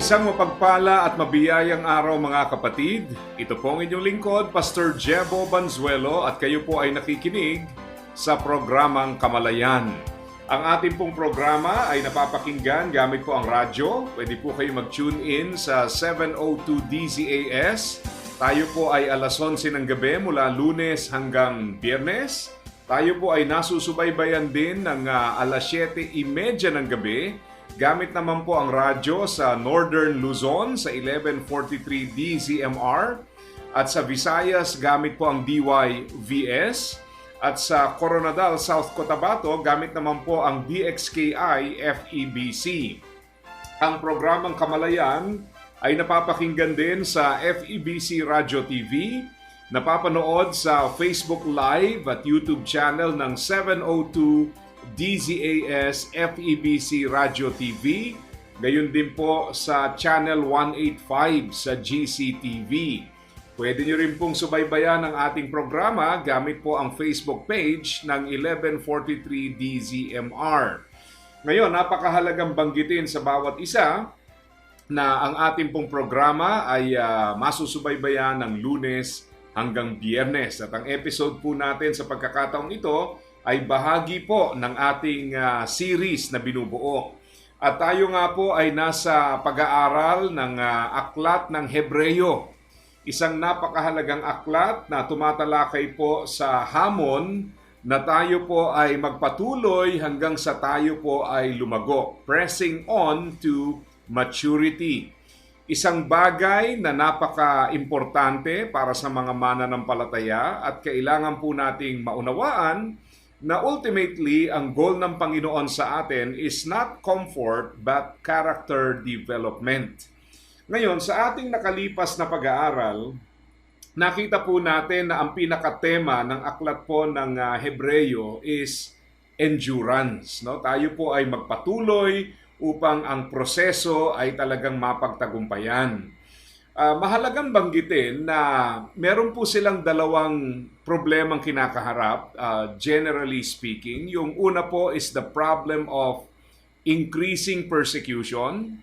Isang mapagpala at mabiyayang araw mga kapatid. Ito po ang inyong lingkod, Pastor Jebo Banzuelo at kayo po ay nakikinig sa programang Kamalayan. Ang ating pong programa ay napapakinggan gamit po ang radyo. Pwede po kayo mag-tune in sa 702 DZAS. Tayo po ay alas 11 ng gabi mula lunes hanggang biyernes. Tayo po ay nasusubaybayan din ng uh, alas 7.30 ng gabi Gamit naman po ang radyo sa Northern Luzon sa 1143 DZMR at sa Visayas gamit po ang DYVS at sa Coronadal, South Cotabato gamit naman po ang DXKI FEBC. Ang programang Kamalayan ay napapakinggan din sa FEBC Radio TV, napapanood sa Facebook Live at YouTube channel ng 702 DZAS FEBC Radio TV, gayon din po sa Channel 185 sa GCTV. Pwede nyo rin pong subaybayan ang ating programa gamit po ang Facebook page ng 1143 DZMR. Ngayon, napakahalagang banggitin sa bawat isa na ang ating pong programa ay uh, masusubaybayan ng lunes hanggang biyernes. At ang episode po natin sa pagkakataong ito ay bahagi po ng ating uh, series na binubuo. At tayo nga po ay nasa pag-aaral ng uh, aklat ng Hebreyo. Isang napakahalagang aklat na tumatalakay po sa hamon na tayo po ay magpatuloy hanggang sa tayo po ay lumago. Pressing on to maturity. Isang bagay na napaka-importante para sa mga mananampalataya at kailangan po nating maunawaan na ultimately ang goal ng Panginoon sa atin is not comfort but character development. Ngayon, sa ating nakalipas na pag-aaral, nakita po natin na ang pinakatema ng aklat po ng uh, Hebreyo is endurance. No? Tayo po ay magpatuloy upang ang proseso ay talagang mapagtagumpayan. Uh, mahalagang banggitin na meron po silang dalawang problemang kinakaharap, uh, generally speaking. Yung una po is the problem of increasing persecution.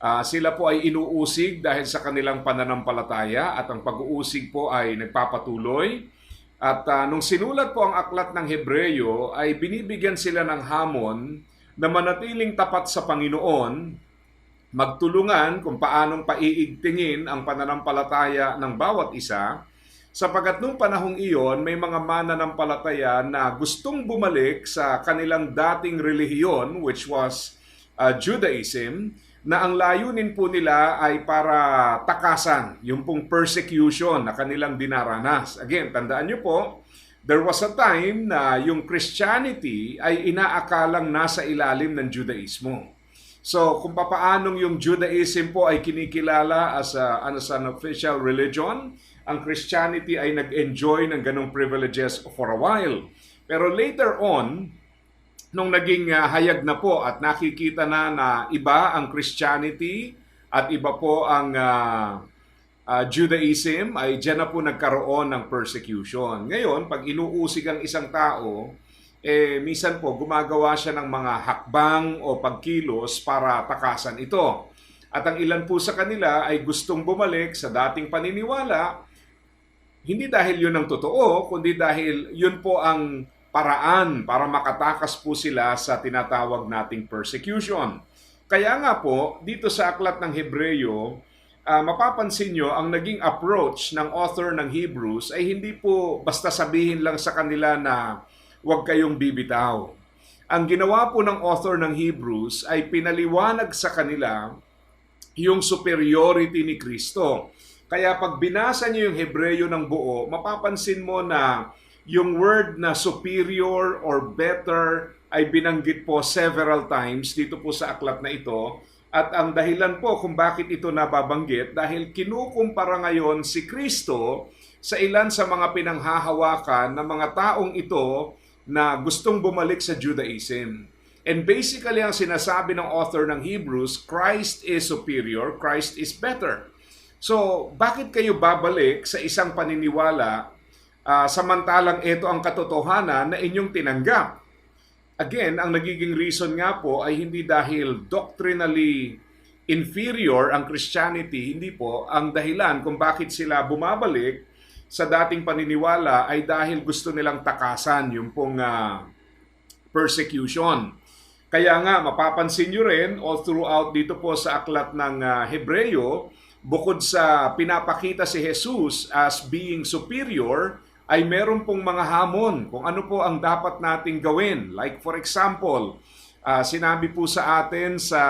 Uh, sila po ay inuusig dahil sa kanilang pananampalataya at ang pag-uusig po ay nagpapatuloy. At uh, nung sinulat po ang aklat ng Hebreyo ay binibigyan sila ng hamon na manatiling tapat sa Panginoon magtulungan kung paanong paiigtingin ang pananampalataya ng bawat isa sapagat nung panahong iyon may mga mananampalataya na gustong bumalik sa kanilang dating relihiyon which was uh, Judaism na ang layunin po nila ay para takasan yung pong persecution na kanilang dinaranas. Again, tandaan niyo po, there was a time na yung Christianity ay inaakalang nasa ilalim ng Judaismo. So, kung papaanong yung Judaism po ay kinikilala as, a, as an official religion, ang Christianity ay nag-enjoy ng ganong privileges for a while. Pero later on, nung naging uh, hayag na po at nakikita na na iba ang Christianity at iba po ang uh, uh, Judaism, ay dyan na po nagkaroon ng persecution. Ngayon, pag inuusig ang isang tao, eh minsan po gumagawa siya ng mga hakbang o pagkilos para takasan ito. At ang ilan po sa kanila ay gustong bumalik sa dating paniniwala, hindi dahil yun ang totoo, kundi dahil yun po ang paraan para makatakas po sila sa tinatawag nating persecution. Kaya nga po, dito sa aklat ng Hebreyo, uh, mapapansin nyo, ang naging approach ng author ng Hebrews ay hindi po basta sabihin lang sa kanila na huwag kayong bibitaw. Ang ginawa po ng author ng Hebrews ay pinaliwanag sa kanila yung superiority ni Kristo. Kaya pag binasa niyo yung Hebreyo ng buo, mapapansin mo na yung word na superior or better ay binanggit po several times dito po sa aklat na ito. At ang dahilan po kung bakit ito nababanggit dahil kinukumpara ngayon si Kristo sa ilan sa mga pinanghahawakan ng mga taong ito na gustong bumalik sa Judaism. And basically ang sinasabi ng author ng Hebrews, Christ is superior, Christ is better. So, bakit kayo babalik sa isang paniniwala ah, samantalang ito ang katotohanan na inyong tinanggap? Again, ang nagiging reason nga po ay hindi dahil doctrinally inferior ang Christianity, hindi po. Ang dahilan kung bakit sila bumabalik sa dating paniniwala ay dahil gusto nilang takasan yung pong ah, persecution. Kaya nga, mapapansin nyo rin all throughout dito po sa aklat ng ah, Hebreo, bukod sa pinapakita si Jesus as being superior, ay meron pong mga hamon kung ano po ang dapat nating gawin. Like for example, ah, sinabi po sa atin sa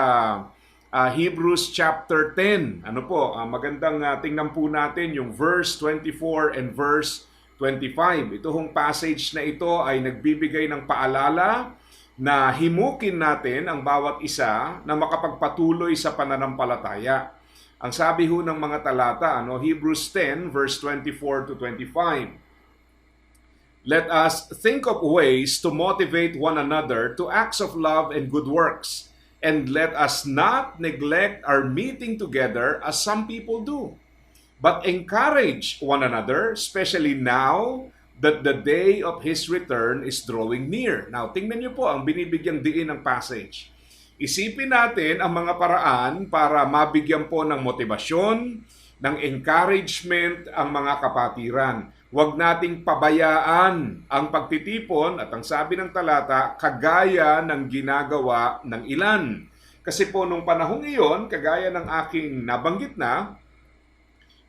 ah, Hebrews chapter 10. Ano po, ah, magandang ah, tingnan po natin yung verse 24 and verse 25. Ito hong passage na ito ay nagbibigay ng paalala na himukin natin ang bawat isa na makapagpatuloy sa pananampalataya. Ang sabi ho ng mga talata, ano, Hebrews 10 verse 24 to 25. Let us think of ways to motivate one another to acts of love and good works. And let us not neglect our meeting together as some people do, but encourage one another, especially now that the day of His return is drawing near. Now, tingnan niyo po ang binibigyang diin ng passage. Isipin natin ang mga paraan para mabigyan po ng motibasyon, ng encouragement ang mga kapatiran. Huwag nating pabayaan ang pagtitipon at ang sabi ng talata, kagaya ng ginagawa ng ilan. Kasi po nung panahong iyon, kagaya ng aking nabanggit na,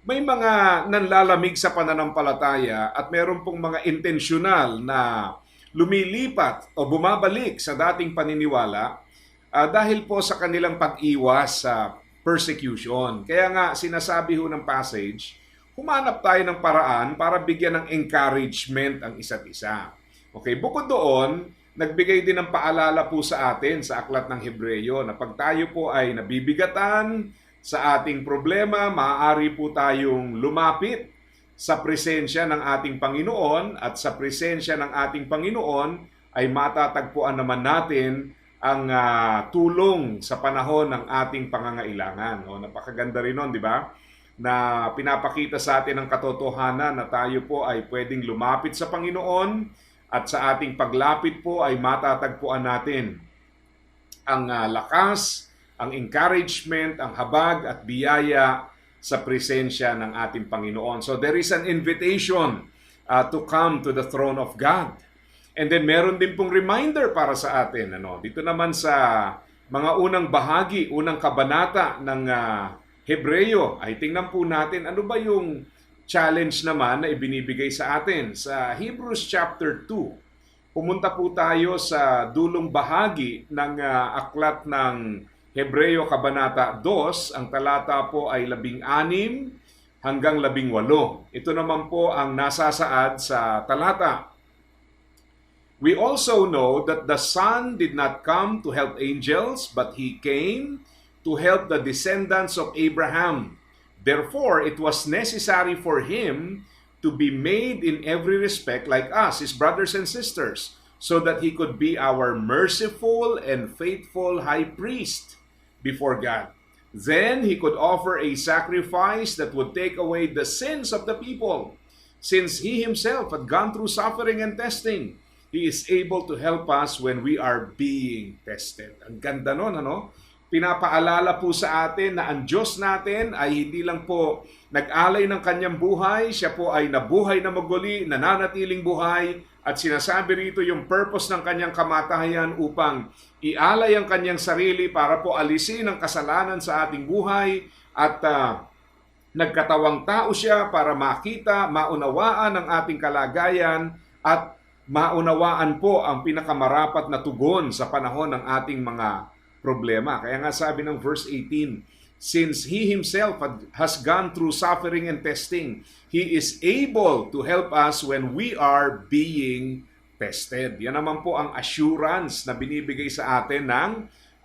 may mga nanlalamig sa pananampalataya at meron pong mga intensyonal na lumilipat o bumabalik sa dating paniniwala ah, dahil po sa kanilang pag-iwas sa persecution. Kaya nga sinasabi ho ng passage, humanap tayo ng paraan para bigyan ng encouragement ang isa't isa. Okay, bukod doon, nagbigay din ng paalala po sa atin sa aklat ng Hebreyo na pag tayo po ay nabibigatan sa ating problema, maaari po tayong lumapit sa presensya ng ating Panginoon at sa presensya ng ating Panginoon ay matatagpuan naman natin ang ah, tulong sa panahon ng ating pangangailangan. O, napakaganda rin nun, di ba? Na pinapakita sa atin ang katotohanan na tayo po ay pwedeng lumapit sa Panginoon at sa ating paglapit po ay matatagpuan natin ang ah, lakas, ang encouragement, ang habag at biyaya sa presensya ng ating Panginoon. So there is an invitation uh, to come to the throne of God. And then meron din pong reminder para sa atin. Ano? Dito naman sa mga unang bahagi, unang kabanata ng uh, Hebreo, ay tingnan po natin ano ba yung challenge naman na ibinibigay sa atin. Sa Hebrews chapter 2, pumunta po tayo sa dulong bahagi ng uh, aklat ng Hebreo Kabanata 2, ang talata po ay 16 hanggang 18. Ito naman po ang nasasaad sa talata. We also know that the Son did not come to help angels, but he came to help the descendants of Abraham. Therefore, it was necessary for him to be made in every respect like us, his brothers and sisters, so that he could be our merciful and faithful high priest before God. Then he could offer a sacrifice that would take away the sins of the people. Since he himself had gone through suffering and testing, he is able to help us when we are being tested. Ang ganda nun, ano? Pinapaalala po sa atin na ang Diyos natin ay hindi lang po nag-alay ng kanyang buhay, siya po ay nabuhay na maguli, nananatiling buhay, at sinasabi rito yung purpose ng kanyang kamatayan upang ialay ang kanyang sarili para po alisin ang kasalanan sa ating buhay at uh, nagkatawang tao siya para makita, maunawaan ang ating kalagayan at maunawaan po ang pinakamarapat na tugon sa panahon ng ating mga problema. Kaya nga sabi ng verse 18, Since He Himself has gone through suffering and testing, He is able to help us when we are being tested. Yan naman po ang assurance na binibigay sa atin ng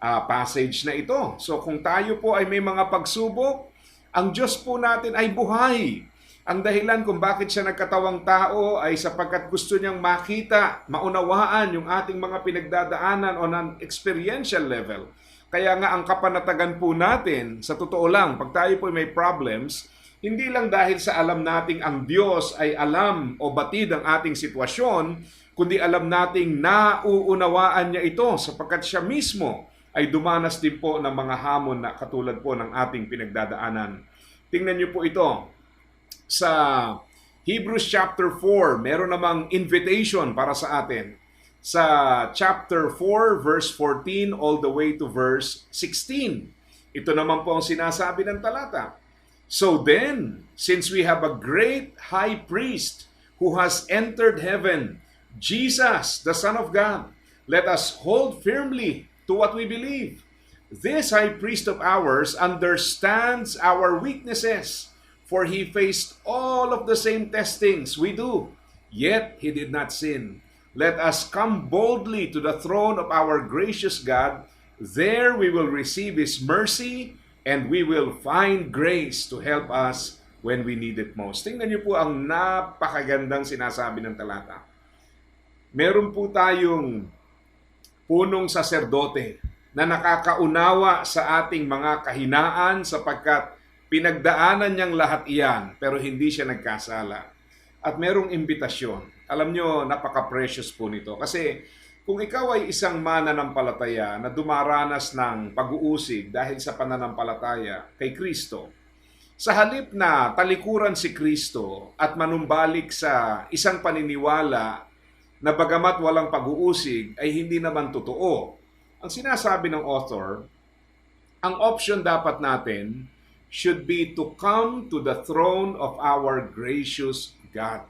ah, passage na ito. So kung tayo po ay may mga pagsubok, ang Diyos po natin ay buhay. Ang dahilan kung bakit siya nagkatawang tao ay sapagkat gusto niyang makita, maunawaan yung ating mga pinagdadaanan on an experiential level. Kaya nga ang kapanatagan po natin, sa totoo lang, pag tayo po may problems, hindi lang dahil sa alam nating ang Diyos ay alam o batid ang ating sitwasyon, kundi alam nating nauunawaan niya ito sapagkat siya mismo ay dumanas din po ng mga hamon na katulad po ng ating pinagdadaanan. Tingnan niyo po ito sa Hebrews chapter 4, meron namang invitation para sa atin. Sa chapter 4, verse 14 all the way to verse 16. Ito naman po ang sinasabi ng talata. So then, since we have a great high priest who has entered heaven, Jesus, the Son of God, let us hold firmly to what we believe. This high priest of ours understands our weaknesses, for he faced all of the same testings we do, yet he did not sin. Let us come boldly to the throne of our gracious God. There we will receive his mercy and we will find grace to help us when we need it most. Tingnan niyo po ang napakagandang sinasabi ng talata. Meron po tayong punong saserdote na nakakaunawa sa ating mga kahinaan sapagkat pinagdaanan niyang lahat iyan pero hindi siya nagkasala. At merong imbitasyon. Alam nyo, napaka-precious po nito. Kasi kung ikaw ay isang mananampalataya na dumaranas ng pag-uusig dahil sa pananampalataya kay Kristo, sa halip na talikuran si Kristo at manumbalik sa isang paniniwala na bagamat walang pag-uusig ay hindi naman totoo. Ang sinasabi ng author, ang option dapat natin should be to come to the throne of our gracious God.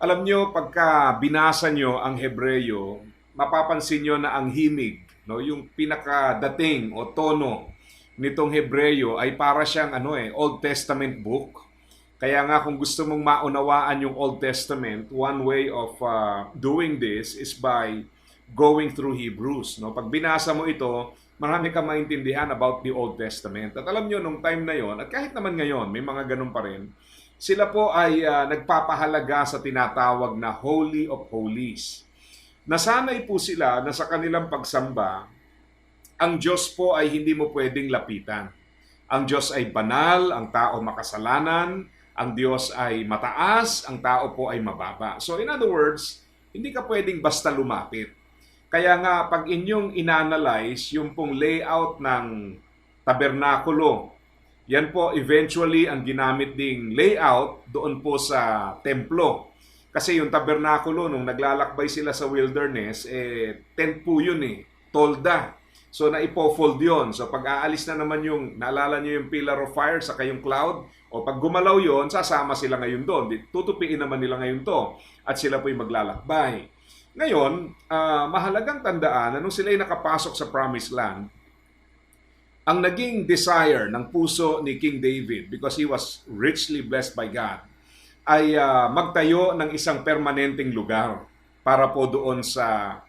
Alam nyo, pagka binasa nyo ang Hebreyo, mapapansin nyo na ang himig, no, yung pinakadating o tono nitong Hebreyo ay para siyang ano eh, Old Testament book. Kaya nga kung gusto mong maunawaan yung Old Testament, one way of uh, doing this is by going through Hebrews. No? Pag binasa mo ito, marami kang maintindihan about the Old Testament. At alam nyo, nung time na yon, at kahit naman ngayon, may mga ganun pa rin, sila po ay uh, nagpapahalaga sa tinatawag na Holy of Holies. Nasanay po sila na sa kanilang pagsamba, ang Diyos po ay hindi mo pwedeng lapitan. Ang Diyos ay banal, ang tao makasalanan, ang Diyos ay mataas, ang tao po ay mababa. So in other words, hindi ka pwedeng basta lumapit. Kaya nga pag inyong inanalyze yung pong layout ng tabernakulo, yan po eventually ang ginamit ding layout doon po sa templo. Kasi yung tabernakulo nung naglalakbay sila sa wilderness, eh tent po yun eh, tolda. So naipo-fold yun. So pag aalis na naman yung, naalala nyo yung pillar of fire sa kayong cloud, o pag gumalaw yon sasama sila ngayon doon. Tutupiin naman nila ngayon to. At sila po'y maglalakbay. Ngayon, uh, mahalagang tandaan na nung sila'y nakapasok sa promised land, ang naging desire ng puso ni King David because he was richly blessed by God ay uh, magtayo ng isang permanenteng lugar para po doon sa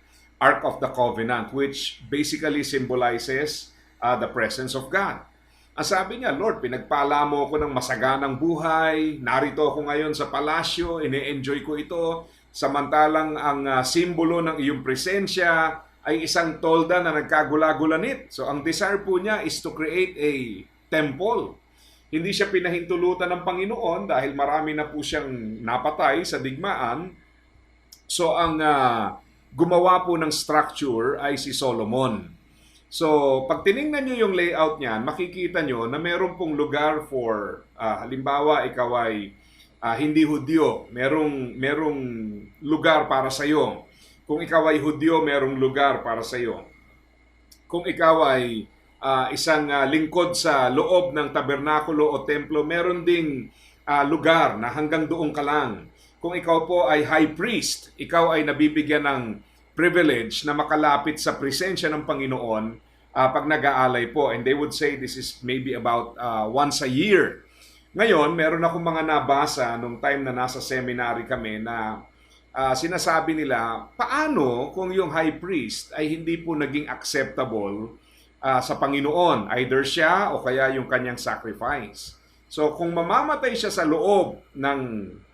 Ark of the Covenant which basically symbolizes uh, the presence of God. Ang sabi niya, Lord, pinagpala mo ako ng masaganang buhay, narito ako ngayon sa palasyo, ine-enjoy ko ito, samantalang ang uh, simbolo ng iyong presensya ay isang tolda na nagkagula-gulanit. So ang desire po niya is to create a temple. Hindi siya pinahintulutan ng Panginoon dahil marami na po siyang napatay sa digmaan. So ang uh, gumawa po ng structure ay si Solomon. So, pag tiningnan nyo yung layout niyan, makikita nyo na meron pong lugar for, uh, halimbawa, ikaw ay uh, hindi Hudyo, merong, merong lugar para sa iyo. Kung ikaw ay Hudyo, merong lugar para sa iyo. Kung ikaw ay uh, isang uh, lingkod sa loob ng tabernakulo o templo, meron ding uh, lugar na hanggang doon ka lang. Kung ikaw po ay high priest, ikaw ay nabibigyan ng privilege na makalapit sa presensya ng Panginoon uh, pag nag-aalay po. And they would say this is maybe about uh, once a year. Ngayon, meron akong mga nabasa nung time na nasa seminary kami na ah, sinasabi nila, paano kung yung high priest ay hindi po naging acceptable ah, sa Panginoon, either siya o kaya yung kanyang sacrifice. So kung mamamatay siya sa loob ng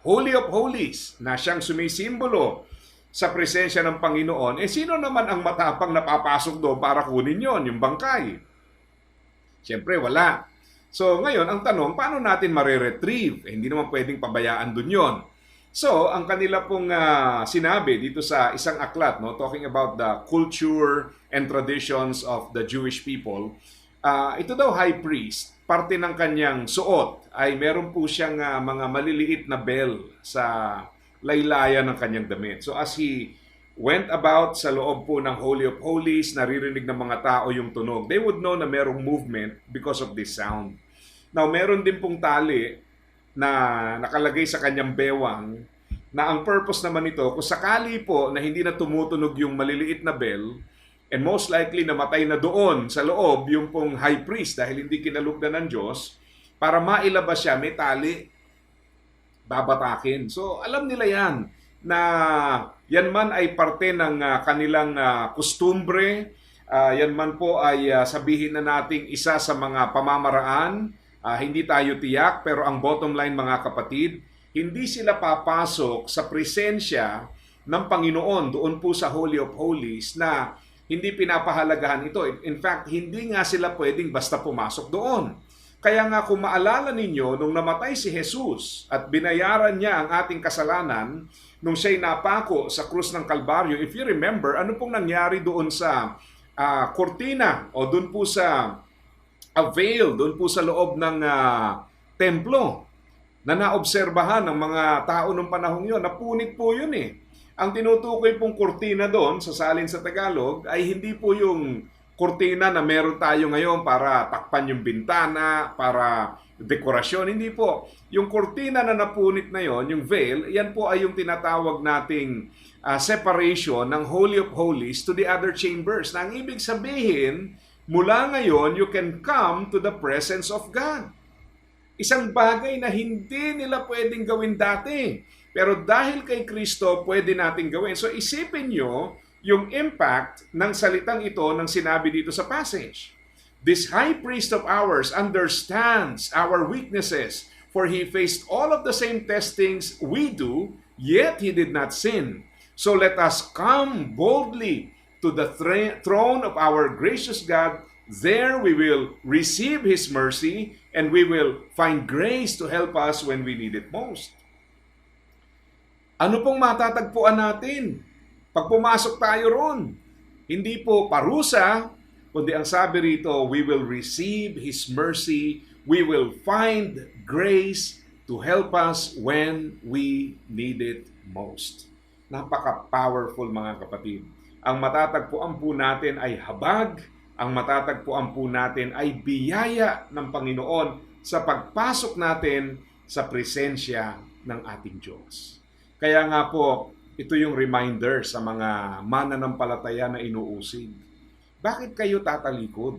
Holy of Holies na siyang sumisimbolo sa presensya ng Panginoon, eh sino naman ang matapang na papasok doon para kunin yon yung bangkay? Siyempre, wala. So ngayon, ang tanong, paano natin mare-retrieve? Eh, hindi naman pwedeng pabayaan dun yon. So, ang kanila pong ah, sinabi dito sa isang aklat, no, talking about the culture and traditions of the Jewish people, ah, ito daw high priest, parte ng kanyang suot ay meron po siyang ah, mga maliliit na bell sa laylayan ng kanyang damit. So as he went about sa loob po ng Holy of Holies, naririnig ng mga tao yung tunog. They would know na merong movement because of this sound. Now, meron din pong tali na nakalagay sa kanyang bewang na ang purpose naman nito, kung sakali po na hindi na tumutunog yung maliliit na bell, and most likely namatay na doon sa loob yung pong high priest dahil hindi kinalugdan ng Diyos, para mailabas siya, may tali, babatakin. So, alam nila yan na yan man ay parte ng ah, kanilang ah, kustumbre, ah, yan man po ay ah, sabihin na nating isa sa mga pamamaraan, ah, hindi tayo tiyak, pero ang bottom line mga kapatid, hindi sila papasok sa presensya ng Panginoon doon po sa Holy of Holies na hindi pinapahalagahan ito. In fact, hindi nga sila pwedeng basta pumasok doon. Kaya nga kung maalala ninyo, nung namatay si Jesus at binayaran niya ang ating kasalanan, nung siya'y napako sa krus ng Kalbaryo, if you remember, ano pong nangyari doon sa ah, kortina o doon po sa a veil, doon po sa loob ng ah, templo na naobserbahan ng mga tao nung panahong yun. Napunit po yun eh. Ang tinutukoy pong kortina doon, sa salin sa Tagalog, ay hindi po yung kortina na meron tayo ngayon para takpan yung bintana, para dekorasyon. Hindi po. Yung kortina na napunit na yon, yung veil, yan po ay yung tinatawag nating ah, separation ng Holy of Holies to the other chambers. Na ang ibig sabihin, mula ngayon, you can come to the presence of God. Isang bagay na hindi nila pwedeng gawin dati. Pero dahil kay Kristo, pwede nating gawin. So isipin nyo yung impact ng salitang ito ng sinabi dito sa passage. This high priest of ours understands our weaknesses, for he faced all of the same testings we do, yet he did not sin. So let us come boldly to the throne of our gracious God. There we will receive his mercy and we will find grace to help us when we need it most. Ano pong matatagpuan natin pag pumasok tayo ron? Hindi po parusa, kundi ang sabi rito, we will receive His mercy, we will find grace to help us when we need it most. Napaka-powerful mga kapatid. Ang matatagpuan po natin ay habag, ang matatagpuan po natin ay biyaya ng Panginoon sa pagpasok natin sa presensya ng ating Diyos. Kaya nga po, ito yung reminder sa mga mananampalataya na inuusig. Bakit kayo tatalikod?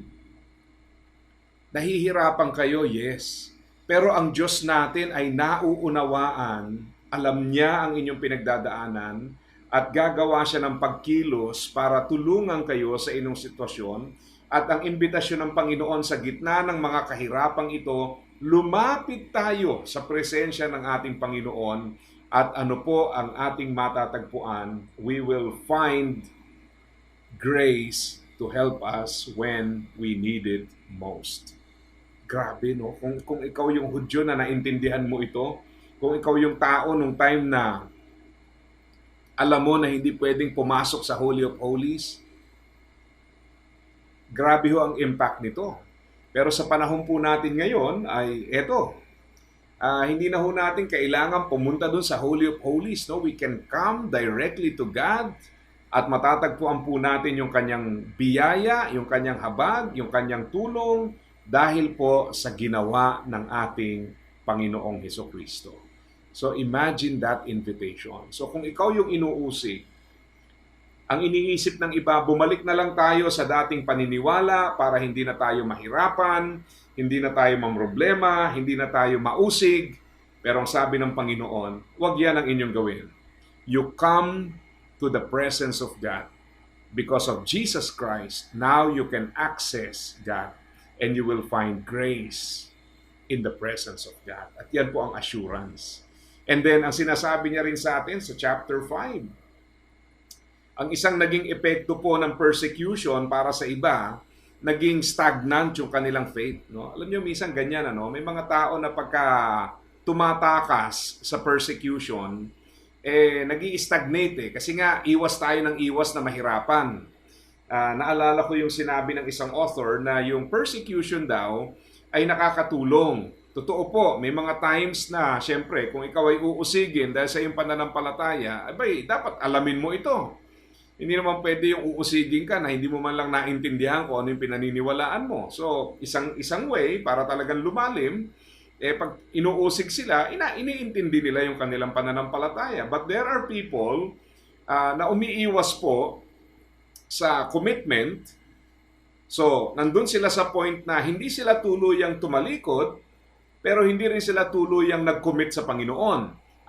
Nahihirapan kayo, yes. Pero ang Diyos natin ay nauunawaan, alam niya ang inyong pinagdadaanan, at gagawa siya ng pagkilos para tulungan kayo sa inyong sitwasyon. At ang imbitasyon ng Panginoon sa gitna ng mga kahirapang ito, lumapit tayo sa presensya ng ating Panginoon at ano po ang ating matatagpuan, we will find grace to help us when we need it most. Grabe, no? Kung, kung ikaw yung Hudyo na naintindihan mo ito, kung ikaw yung tao nung time na alam mo na hindi pwedeng pumasok sa Holy of Holies, grabe ho ang impact nito. Pero sa panahon po natin ngayon ay eto, ah, hindi na ho natin kailangan pumunta doon sa Holy of Holies. No? We can come directly to God at matatagpuan po natin yung kanyang biyaya, yung kanyang habag, yung kanyang tulong dahil po sa ginawa ng ating Panginoong Heso Kristo. So imagine that invitation. So kung ikaw yung inuusig, ang iniisip ng iba, bumalik na lang tayo sa dating paniniwala para hindi na tayo mahirapan, hindi na tayo mamroblema, hindi na tayo mausig. Pero ang sabi ng Panginoon, huwag yan ang inyong gawin. you come to the presence of God. Because of Jesus Christ, now you can access God and you will find grace in the presence of God. At yan po ang assurance. And then, ang sinasabi niya rin sa atin sa chapter 5, ang isang naging epekto po ng persecution para sa iba, naging stagnant yung kanilang faith. No? Alam niyo, minsan ganyan, ano? may mga tao na pagka tumatakas sa persecution, eh, nag stagnate eh. Kasi nga, iwas tayo ng iwas na mahirapan. Ah, naalala ko yung sinabi ng isang author na yung persecution daw ay nakakatulong. Totoo po, may mga times na, syempre, kung ikaw ay uusigin dahil sa iyong pananampalataya, abay, dapat alamin mo ito. Hindi naman pwede yung uusigin ka na hindi mo man lang naintindihan kung ano yung pinaniniwalaan mo. So, isang isang way para talagang lumalim, eh pag inuusig sila, ina iniintindi nila yung kanilang pananampalataya. But there are people ah, na umiiwas po sa commitment. So, nandun sila sa point na hindi sila tuluyang tumalikod, pero hindi rin sila tuluyang nag-commit sa Panginoon.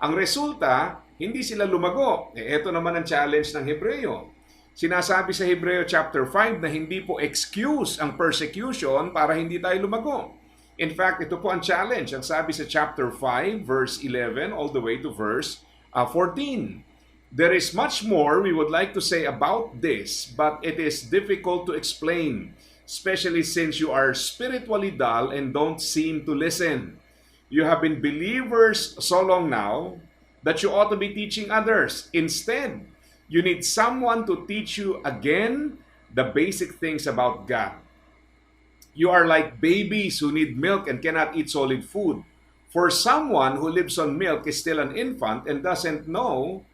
Ang resulta, hindi sila lumago. Eh, ito naman ang challenge ng Hebreo. Sinasabi sa Hebreo chapter 5 na hindi po excuse ang persecution para hindi tayo lumago. In fact, ito po ang challenge. Ang sabi sa chapter 5, verse 11, all the way to verse uh, 14. There is much more we would like to say about this, but it is difficult to explain, especially since you are spiritually dull and don't seem to listen. You have been believers so long now that you ought to be teaching others. Instead, you need someone to teach you again the basic things about God. You are like babies who need milk and cannot eat solid food. For someone who lives on milk is still an infant and doesn't know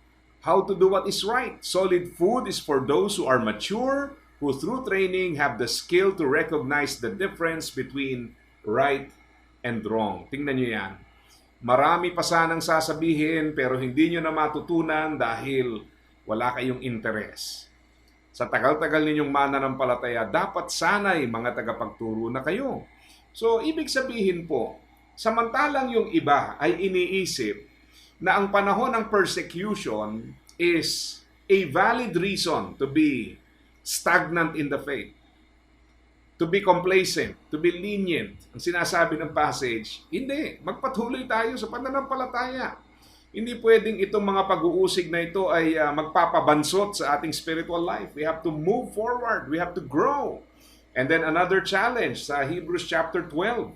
how to do what is right. Solid food is for those who are mature, who through training have the skill to recognize the difference between right and wrong. Tingnan nyo yan. Marami pa sanang sasabihin pero hindi nyo na matutunan dahil wala kayong interes. Sa tagal-tagal ninyong mananampalataya, dapat sanay mga tagapagturo na kayo. So, ibig sabihin po, samantalang yung iba ay iniisip na ang panahon ng persecution is a valid reason to be stagnant in the faith, to be complacent, to be lenient. Ang sinasabi ng passage, hindi, magpatuloy tayo sa pananampalataya. Hindi pwedeng itong mga pag-uusig na ito ay uh, magpapabansot sa ating spiritual life. We have to move forward. We have to grow. And then another challenge sa Hebrews chapter 12.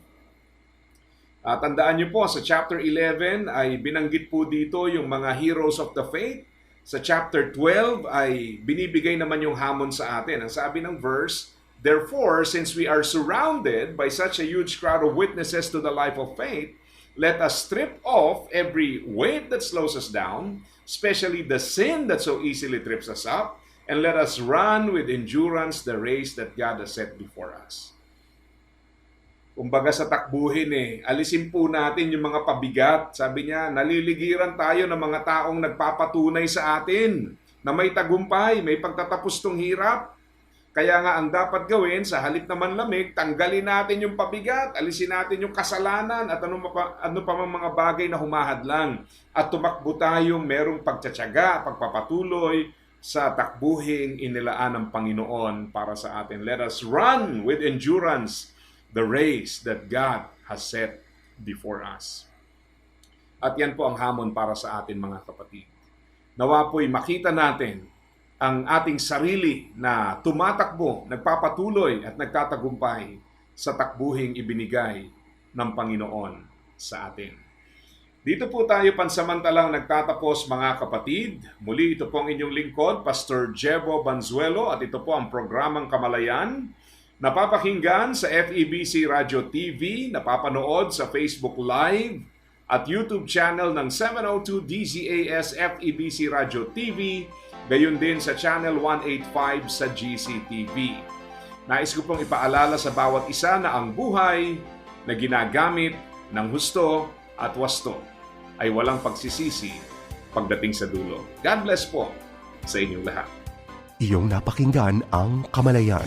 Uh, tandaan niyo po, sa chapter 11 ay binanggit po dito yung mga heroes of the faith. Sa chapter 12 ay binibigay naman yung hamon sa atin. Ang sabi ng verse, Therefore, since we are surrounded by such a huge crowd of witnesses to the life of faith, let us strip off every weight that slows us down, especially the sin that so easily trips us up, and let us run with endurance the race that God has set before us. Kumbaga sa takbuhin eh, alisin po natin yung mga pabigat. Sabi niya, naliligiran tayo ng mga taong nagpapatunay sa atin na may tagumpay, may pagtatapos tong hirap. Kaya nga ang dapat gawin sa halip na manlamig, tanggalin natin yung pabigat, alisin natin yung kasalanan at ano pa, ano pa mang mga bagay na humahad lang. At tumakbo tayong merong pagtsatsaga, pagpapatuloy sa takbuhing inilaan ng Panginoon para sa atin. Let us run with endurance the race that God has set before us. At yan po ang hamon para sa atin mga kapatid. Nawa po'y makita natin ang ating sarili na tumatakbo, nagpapatuloy at nagtatagumpay sa takbuhing ibinigay ng Panginoon sa atin. Dito po tayo pansamantalang nagtatapos mga kapatid. Muli ito po ang inyong lingkod, Pastor Jebo Banzuelo at ito po ang programang Kamalayan. Napapakinggan sa FEBC Radio TV, napapanood sa Facebook Live at YouTube channel ng 702 DZAS FEBC Radio TV gayon din sa Channel 185 sa GCTV. Nais ko pong ipaalala sa bawat isa na ang buhay na ginagamit ng husto at wasto ay walang pagsisisi pagdating sa dulo. God bless po sa inyong lahat. Iyong napakinggan ang Kamalayan.